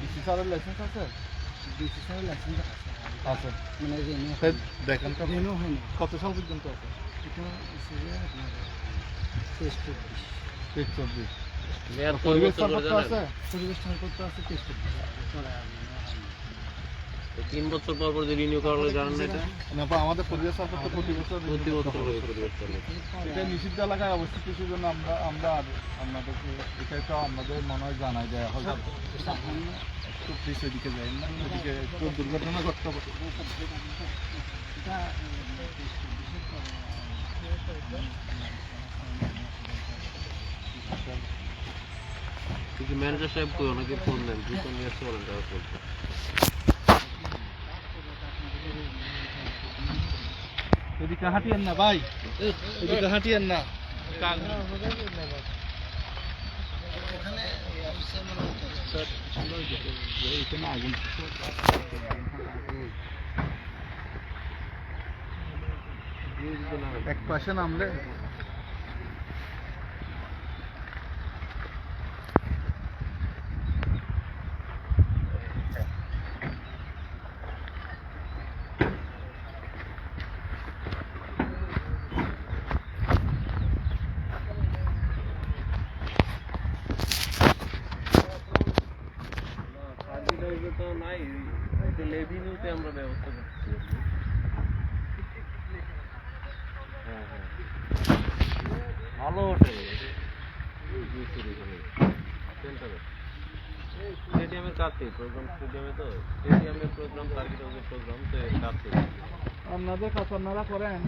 DC স্যারের licence আছে? DC স্যারের লাইসেন্স আছে আছে। মানে রেনু দেখেন। তো রেনু হয়নি। কত সাল পর্যন্ত আছে? এটা তেইশ চব্বিশ। তেইশ চব্বিশ। পরিবেশ জানেন? আছে? পরিবেশ ছাড়পত্র আছে তেইশ চব্বিশ চলে আর রেনু হয়নি তো তিন বছর পর পর যে রিনিউ করা লাগে জানেন না এটা? না আমাদের পরিবেশ ছাড়পত্র প্রতি বছর প্রতি বছর এটা নিষিদ্ধ এলাকায় অবস্থিত কৃষির জন্য আমরা আমরা আর আপনাদেরকে এটাই তো আমাদের মনে হয় জানাই দেওয়া হবে একটু প্লিজ এদিকে যাই না এদিকে একটু দুর্ঘটনা ঘটতে পারে। এটা ম্যানেজার সাহেব কই? অনেকে ফোন দেন দ্রুত নিয়ে আসতে টাকা করতে এদিকে হাঁটিয়েন না ভাই। এদিকে হাঁটিয়েন না। এক পাশে নামলে তো নাই লেভিনিউতে আমরা ব্যবস্থা করছি। হ্যাঁ হ্যাঁ। ভালো হোটেল সেন্টারে স্টেডিয়ামের কাছে প্রোগ্রাম স্টেডিয়ামে তো। স্টেডিয়ামের প্রোগ্রাম সার্কিট প্রোগ্রাম তো এর কাছে। আপনাদের কাজ আপনারা করেন।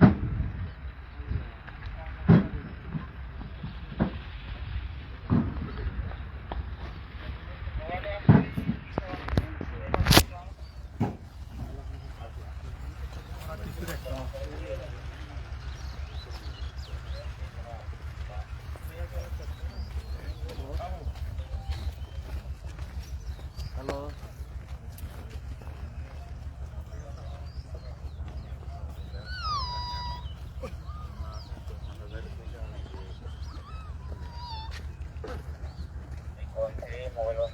vuelvas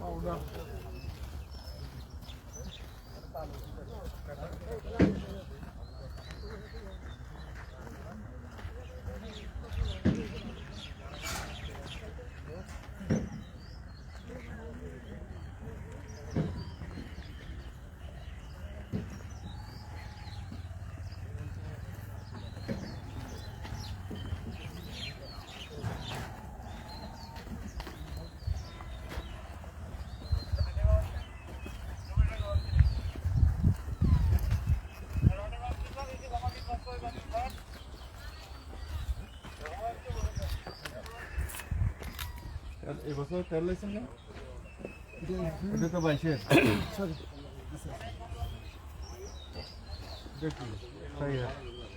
পাউডার এবছর তেল লাইছেন না? এটা তো বাইশের। সরি দেখি। ফায়ার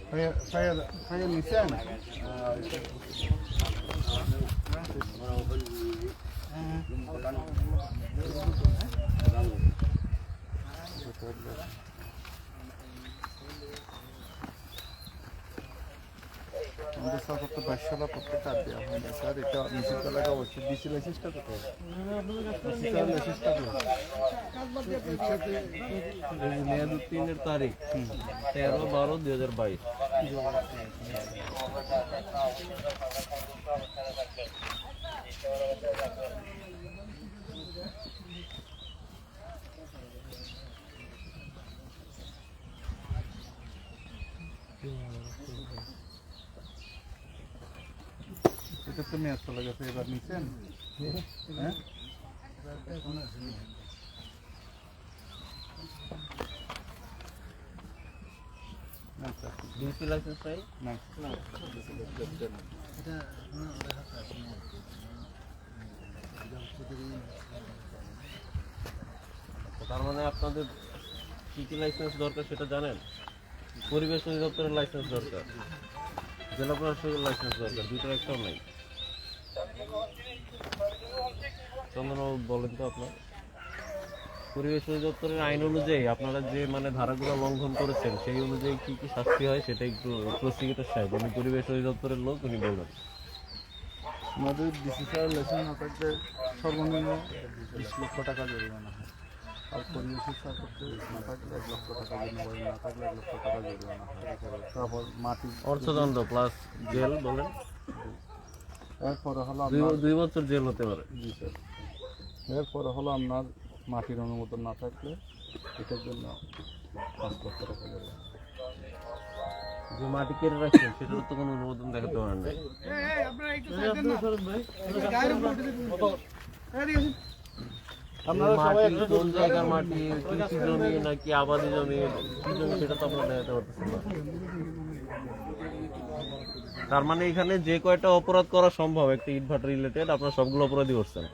ফায়ার ফায়ার ফায়ার নিছেন আমাদের সালা প্রত্যেকটা দেওয়া হয় না, স্যার। এটা নিষিদ্ধ এলাকা অবশ্যই ডিসি লাইসেন্সটা কোথায়? লাইসেন্সটা মেয়াদ উত্তীর্ণের তারিখ তেরো বারো দুই হাজার বাইশ। এটা তো মেয়াদ চলে গেছে এবার নিছেন হ্যাঁ? ডিউটি লাইসেন্স না। এটা তার মানে আপনাদের কি কি লাইসেন্স দরকার সেটা জানেন? পরিবেশ অধিদপ্তরের লাইসেন্স দরকার। জেলা প্রশাসকের লাইসেন্স দরকার দুটোর একটাও নাই। চন্দনবাবু বলেন তো আপনার পরিবেশ অধিদপ্তরের আইন অনুযায়ী আপনারা যে মানে ধারাগুলো লঙ্ঘন করেছেন সেই অনুযায়ী কি কি শাস্তি হয় সেটা একটু প্রসিকিউটর সাহেব উনি পরিবেশ অধিদপ্তরের লোক উনি বলবেন। আমাদের সর্বনিম্ন বিশ লক্ষ টাকা জরিমানা হয়। আর সাপেক্ষে না থাকলে এক লক্ষ টাকা জরিমানা না থাকলে এক লক্ষ টাকা জরিমানা হয়। তারপর মাটি অর্থদণ্ড প্লাস জেল বলেন। এরপরে হলো দুই বছর জেল হতে পারে। জি স্যার এরপরে হলো আপনার মাটির অনুমোদন না থাকলে এটার জন্য পাঁচ লক্ষ টাকা জরিমানা যে মাটি কেটে রাখছেন সেটার তো কোনো অনুমোদন দেখাতে পারেন না আপনারা কোন জায়গার মাটি কৃষি জমি নাকি আবাদি জমি কি জমি সেটা তো আপনারা দেখাতে পারতেছেন না। তার মানে এখানে যে কয়টা অপরাধ করা সম্ভব একটা ইটভাটা রিলেটেড আপনারা সবগুলো অপরাধী করছেন?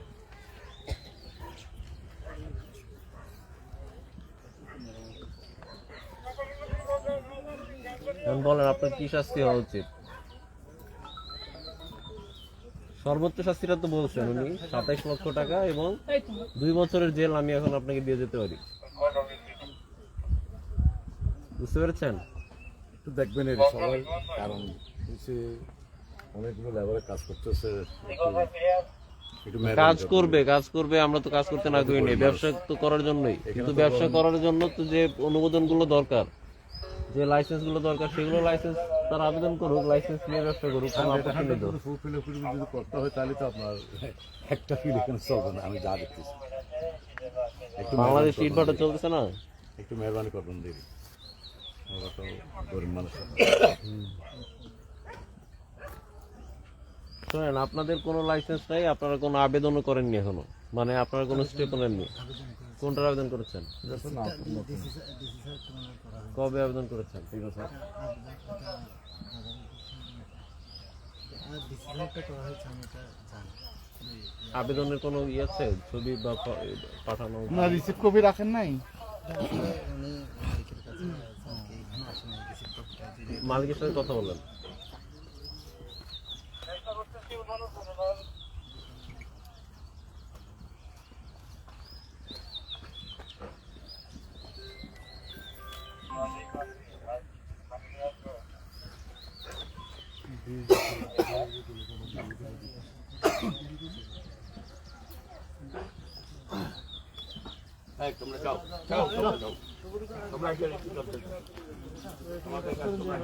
এখন বলেন আপনার কি শাস্তি হওয়া উচিত? সর্বোচ্চ শাস্তিটা তো বলছেন উনি সাতাইশ লক্ষ টাকা এবং দুই বছরের জেল আমি এখন আপনাকে দিয়ে যেতে পারি। বুঝতে পেরেছেন? একটু দেখবেন এর সবাই কারণ হচ্ছে অনেকগুলো লেবারে কাজ করতেছে কাজ করবে কাজ করবে আমরা তো কাজ করতে না ব্যবসা তো করার জন্যই। কিন্তু ব্যবসা করার জন্য তো যে অনুমোদনগুলো দরকার যে লাইসেন্সগুলো দরকার সেগুলো লাইসেন্স তার আবেদন করুক লাইসেন্স নিয়ে ব্যবসা করুক কোনো আপত্তি নেই তো। 100% fulfill up যদি করতে হয় তাহলে তো আপনার একটা ফিল এখানে চলবে না আমি যা দেখতেছি। একটু বাংলাদেশ মেহরবানি ইট ভাটা চলতেছে না? একটু মেহরবানি করবেন দিদি আমরা তো গরিব মানুষ। শোনেন আপনাদের কোনো লাইসেন্স নাই আপনারা কোনো আবেদনও করেননি এখনও। মানে আপনারা কোনো স্টেপও নেননি। কোনটার আবেদন করেছেন? কবে আবেদন করেছেন? এটা জানি। আবেদনের কোনো ইয়ে আছে? ছবি বা পাঠানো? না রিসিভ কপি রাখেন নাই? উনি মালিকের কাছে আছে, এখানে আসে নাই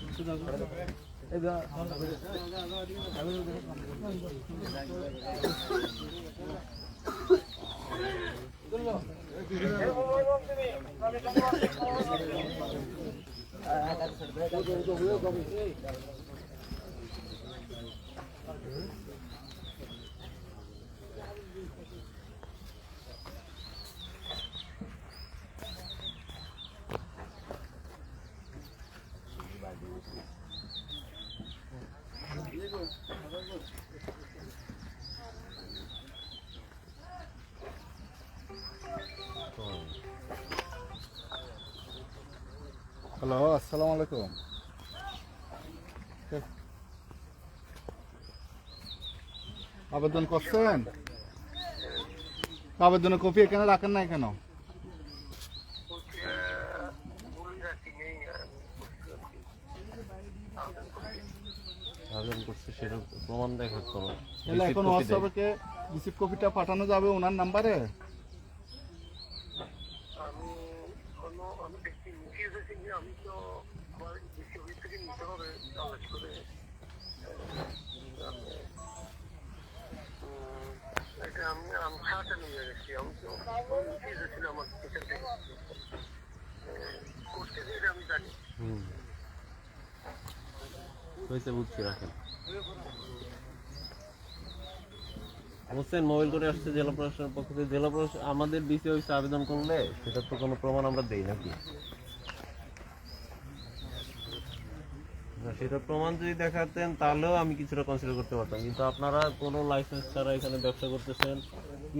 ডিসি কপিটা যে মালিকের সাথে কথা হ্যালো আসসালামু আলাইকুম। আবেদন করছেন? আবেদনের কপি এখানে রাখেন না কেন? আবেদন করছে সেটা প্রমাণ দেখা কোনো এখন হোয়াটসঅ্যাপে রিসিভ কপিটা পাঠানো যাবে ওনার নাম্বারে? হুম। হয়েছে বুঝছি, রাখেন। হোসেন, মোবাইল করে আসছে জেলা প্রশাসনের পক্ষ থেকে। জেলা প্রশাসন, আমাদের বিষয়ে আবেদন করলে, সেটার তো কোনো প্রমাণ আমরা দেই নাকি? সেটা প্রমাণ যদি দেখাতেন তাহলেও আমি কিছুটা কনসিডার করতে পারতাম। কিন্তু আপনারা কোনো লাইসেন্স ছাড়া এখানে ব্যবসা করতেছেন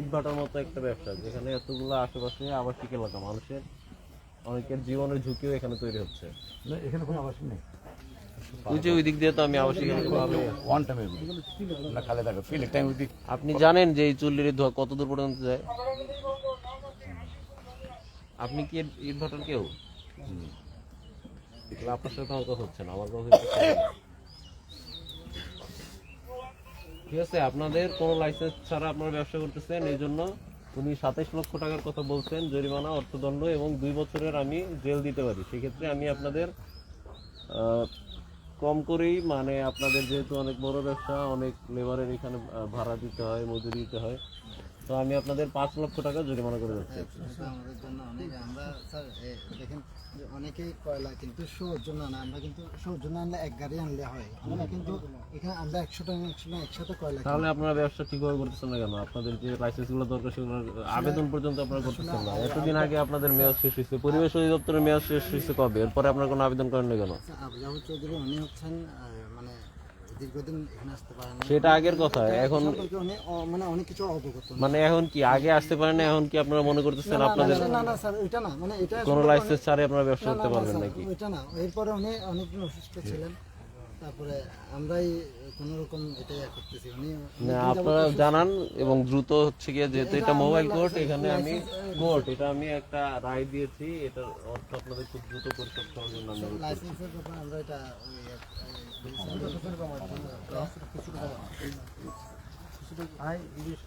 ইটভাটার মতো একটা ব্যবসা যেখানে এতগুলো আশেপাশে আবাসিক এলাকা মানুষের অনেকের জীবনের ঝুঁকিও এখানে তৈরি হচ্ছে। না এখানে কোনো আবাসন নেই। ওই দিক দিয়ে তো আমি আবাসিক এলাকা পাবো। ওয়ান টাইম না খালে থাকে ফিল টাইম ওই আপনি জানেন যে এই চুল্লির ধোয়া কত দূর পর্যন্ত যায়? আপনি কি ইনভার্টার কেউ? তাহলে আপনার সাথে আমার হচ্ছে না আমার কথা ঠিক আছে, আপনাদের কোনো লাইসেন্স ছাড়া আপনারা ব্যবসা করতেছেন, এই জন্য উনি সাতাইশ লক্ষ টাকার কথা বলছেন, জরিমানা, অর্থদণ্ড এবং দুই বছরের আমি জেল দিতে পারি। সেক্ষেত্রে আমি আপনাদের কম করেই মানে আপনাদের যেহেতু অনেক বড় ব্যবসা, অনেক লেবারের এখানে ভাড়া দিতে হয়, মজুরি দিতে হয় তো আমি আপনাদের পাঁচ লক্ষ টাকা জরিমানা করে যাচ্ছি আমাদের জন্য অনেক আমরা স্যার দেখেন অনেকেই কয়লা কিন্তু শোর জন্য না আমরা কিন্তু শোর জন্য আনলে এক গাড়ি আনলে হয়। আমরা কিন্তু এখানে আমরা একশো টাকা একশো টাকা একসাথে কয়লা তাহলে আপনারা ব্যবসা ঠিকভাবে করতেছেন না কেন? আপনাদের যে লাইসেন্সগুলো দরকার সেগুলো আবেদন পর্যন্ত আপনারা করতেছেন না। এতদিন আগে আপনাদের মেয়াদ শেষ হয়েছে। পরিবেশ অধিদপ্তরের মেয়াদ শেষ হয়েছে কবে? এরপরে আপনারা কোনো আবেদন করেন না কেন আবু চৌধুরী উনি হচ্ছেন দীর্ঘদিন এখানে আসতে পারেন না। সেটা আগের কথা এখন মানে অনেক কিছু অবগত। মানে এখন কি আগে আসতে পারেন না এখন কি আপনারা মনে করতেছেন আপনাদের না, না স্যার এটা না মানে এটা কোনো লাইসেন্স ছাড়াই আপনারা ব্যবসা করতে পারবেন নাকি? এটা না এরপরে উনি অনেকদিন অসুস্থ ছিলেন। তারপরে আমরাই কোনো রকম এটা ইয়ে করতেছি উনি আপনারা জানান এবং দ্রুত হচ্ছে গিয়ে যেহেতু এটা মোবাইল কোর্ট এখানে আমি কোর্ট এটা আমি একটা রায় দিয়েছি এটার অর্থ আপনাদের খুব দ্রুত পরিশোধ করার জন্য লাইসেন্সের ব্যাপারে আমরা এটা ওই, এ,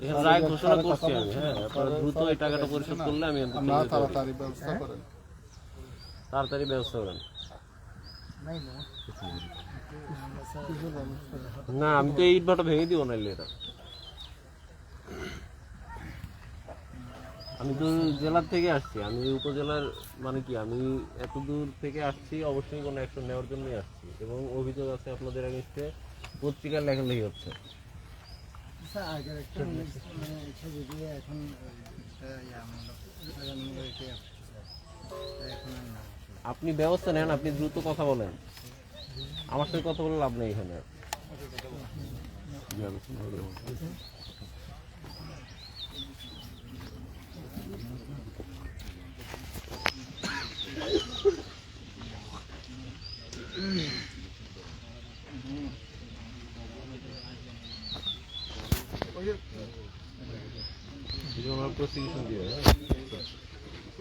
এখানে রায় ঘোষণা করছি আমি হ্যাঁ আপনারা দ্রুত এই টাকাটা পরিশোধ করলে আমি। তাড়াতাড়ি ব্যবস্থা করেন। তাড়াতাড়ি ব্যবস্থা করেন। না আমি তো এই ইট ভাটা ভেঙে দিব নাইলে এটা। আমি তো জেলার থেকে আসছি আমি উপজেলার মানে কি আমি এত দূর থেকে আসছি অবশ্যই কোনো অ্যাকশন নেওয়ার জন্যই আসছি। এবং অভিযোগ আছে আপনাদের এগেনস্টে পত্রিকার লেখালেখি হচ্ছে। আগের একটা মানে মানে এখন এখন আপনি ব্যবস্থা নেন আপনি দ্রুত কথা বলেন। আমার সাথে কথা বলে লাভ নেই এখানে আর।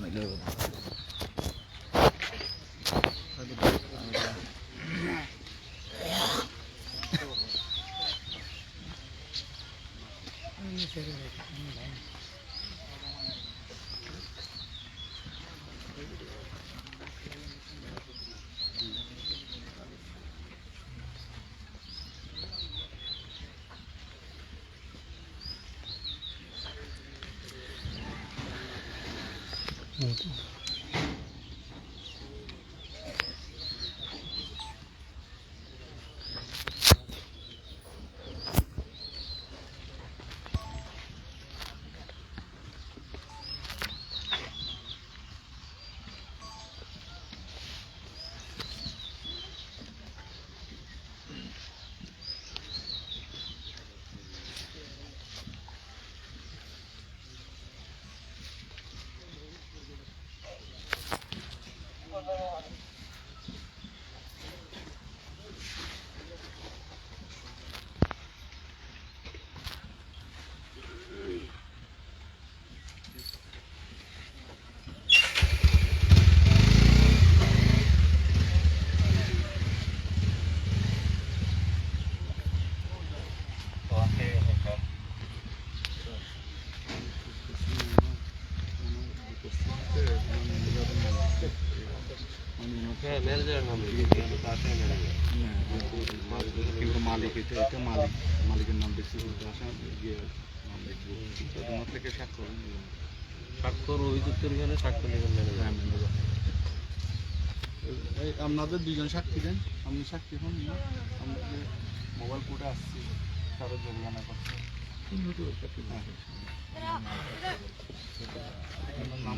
ไม่เลิก 嗯 কিন্তু তার সাথে মেনে নেয়। মালিক এটা এটা মালিক মালিকের নাম বেশি বলতে আসা গিয়ে তোমার থেকে স্বাক্ষর। স্বাক্ষর স্বাক্ষর হ্যাঁ, আপনাদের দুজন সাক্ষী দেন। আপনি সাক্ষী হন না মোবাইল কোর্টে আসছি। তারও জরিমানা করছে আপনার নাম বলল হবে আগে বলুন।